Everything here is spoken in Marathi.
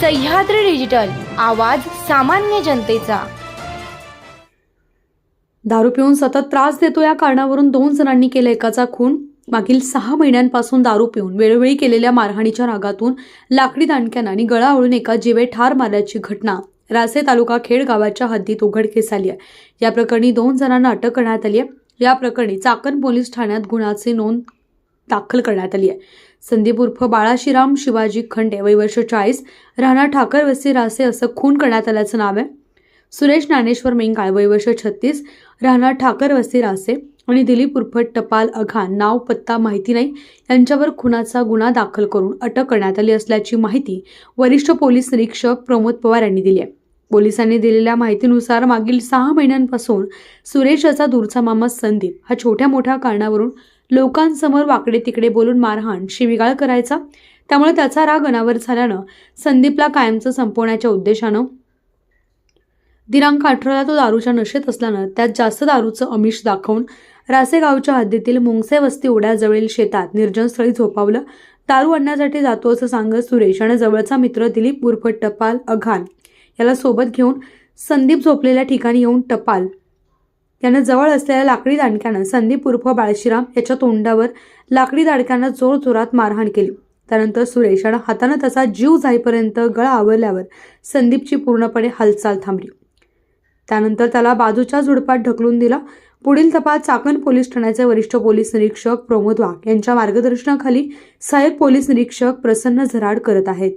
सह्याद्री डिजिटल आवाज सामान्य जनतेचा. दारू पिऊन सतत त्रास देतो या कारणावरून दोन जणांनी केला एकाचा खून. मागील सहा महिन्यांपासून दारू पिऊन वेळोवेळी केलेल्या मारहाणीच्या रागातून लाकडी दांडक्यानं आणि गळा एका जीवे ठार मारल्याची घटना. रासे तालुका खेड गावाच्या हद्दीत उघडकीस आली आहे. या प्रकरणी दोन जणांना अटक करण्यात आली आहे. या प्रकरणी चाकण पोलीस ठाण्यात गुन्ह्याची नोंद दाखल करण्यात आली आहे. संदीप उर्फ बाळाशीराम शिवाजी खंडे वय वर्ष चाळीस राहणार ठाकर वस्ती रासे असं खून करण्यात आल्याचं नाव आहे. सुरेश ज्ञानेश्वर मेंगाळ वय वर्ष छत्तीस राहणार ठाकर वस्ती रासे आणि दिलीप उर्फ टपाल अघान नाव पत्ता माहिती नाही यांच्यावर खुनाचा गुन्हा दाखल करून अटक करण्यात आली असल्याची माहिती वरिष्ठ पोलीस निरीक्षक प्रमोद पवार यांनी दिली आहे. पोलिसांनी दिलेल्या माहितीनुसार मागील सहा महिन्यांपासून सुरेश याचा दूरचा मामा संदीप हा छोट्या मोठ्या कारणावरून लोकांसमोर वाकडे तिकडे बोलून मारहाण शिविगाळ करायचा? त्यामुळे त्याचा राग अनावर झाल्यानं संदीपला कायमचं संपवण्याच्या उद्देशानं दिनांक अठराला तो दारूच्या नशेत असल्यानं त्यात जास्त दारूचं अमिष दाखवून रासेगावच्या हद्दीतील मुंगसे वस्ती ओढ्याजवळील शेतात निर्जनस्थळी झोपावलं. दारू आणण्यासाठी जातो असं सांगत सुरेश आणि जवळचा मित्र दिलीप उर्फ टपाल अघान याला सोबत घेऊन संदीप झोपलेल्या ठिकाणी येऊन टपाल त्यानं जवळ असलेल्या लाकडी दांडक्यानं संदीप उर्फ बाळशीराम याच्या तोंडावर लाकडी दांडक्यानं जोरजोरात मारहाण केली. त्यानंतर सुरेश यानं हातानं त्याचा जीव जाईपर्यंत गळा आवरल्यावर संदीपची पूर्णपणे हालचाल थांबली. त्यानंतर त्याला बाजूच्या झुडपात ढकलून दिला. पुढील तपास चाकण पोलीस ठाण्याचे वरिष्ठ पोलीस निरीक्षक प्रमोद वाघ यांच्या मार्गदर्शनाखाली सहाय्यक पोलीस निरीक्षक प्रसन्न झराड करत आहेत.